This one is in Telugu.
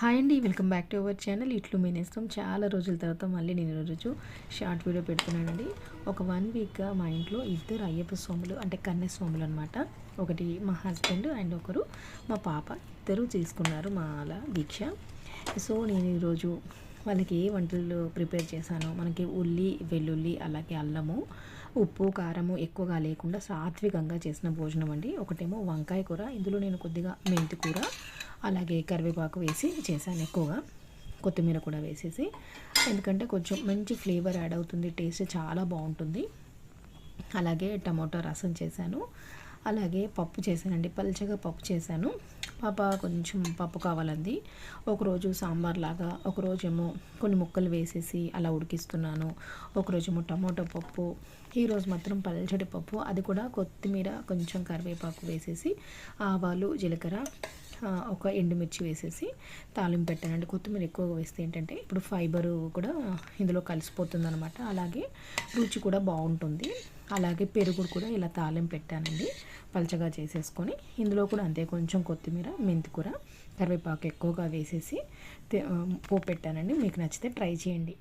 హాయ్ అండి welcome back to our channel. ఇట్లు మీనేస్తాం. చాలా రోజుల తర్వాత మళ్ళీ నేను రోజు షార్ట్ వీడియో పెడుతున్నానండి. ఒక వన్ వీక్గా మా ఇంట్లో ఇద్దరు అయ్యప్ప స్వాములు అంటే కన్య స్వాములు అనమాట ఒకటి మా హస్బెండ్ అండ్ ఒకరు మా పాప ఇద్దరు తీసుకున్నారు మా అలా దీక్ష. సో నేను ఈరోజు వాళ్ళకి ఏ వంటలు ప్రిపేర్ చేశానో మనకి ఉల్లి వెల్లుల్లి అలాగే అల్లము ఉప్పు కారము ఎక్కువగా లేకుండా సాత్వికంగా చేసిన భోజనం అండి. ఒకటేమో వంకాయ కూర ఇందులో నేను కొద్దిగా మెంతి కూర అలాగే కరివేపాకు వేసి చేశాను ఎక్కువగా. కొత్తిమీర కూడా వేసేసి. ఎందుకంటే కొంచెం మంచి ఫ్లేవర్ యాడ్ అవుతుంది టేస్ట్ చాలా బాగుంటుంది. అలాగే టమాటో రసం చేశాను. అలాగే పప్పు చేశానండి పల్చగా పప్పు చేశాను. పాప కొంచెం పప్పు కావాలంది. ఒకరోజు సాంబార్ లాగా ఒకరోజేమో కొన్ని ముక్కలు వేసేసి అలా ఉడికిస్తున్నాను. ఒకరోజేమో టమాటో పప్పు ఈరోజు మాత్రం పల్చడి పప్పు. అది కూడా కొత్తిమీర కొంచెం కరివేపాకు వేసేసి ఆవాలు జీలకర్ర ఒక ఎండుమిర్చి వేసేసి తాలింపు పెట్టానండి. కొత్తిమీర ఎక్కువగా వేస్తే ఏంటంటే ఇప్పుడు ఫైబర్ కూడా ఇందులో కలిసిపోతుంది అనమాట అలాగే రుచి కూడా బాగుంటుంది. అలాగే పెరుగు కూడా ఇలా తాలింపు పెట్టానండి. పలచగా చేసేసుకొని ఇందులో కూడా అంతే కొంచెం కొత్తిమీర మెంతికూర కరివేపాకు ఎక్కువగా వేసేసి పోపు పెట్టానండి. మీకు నచ్చితే ట్రై చేయండి.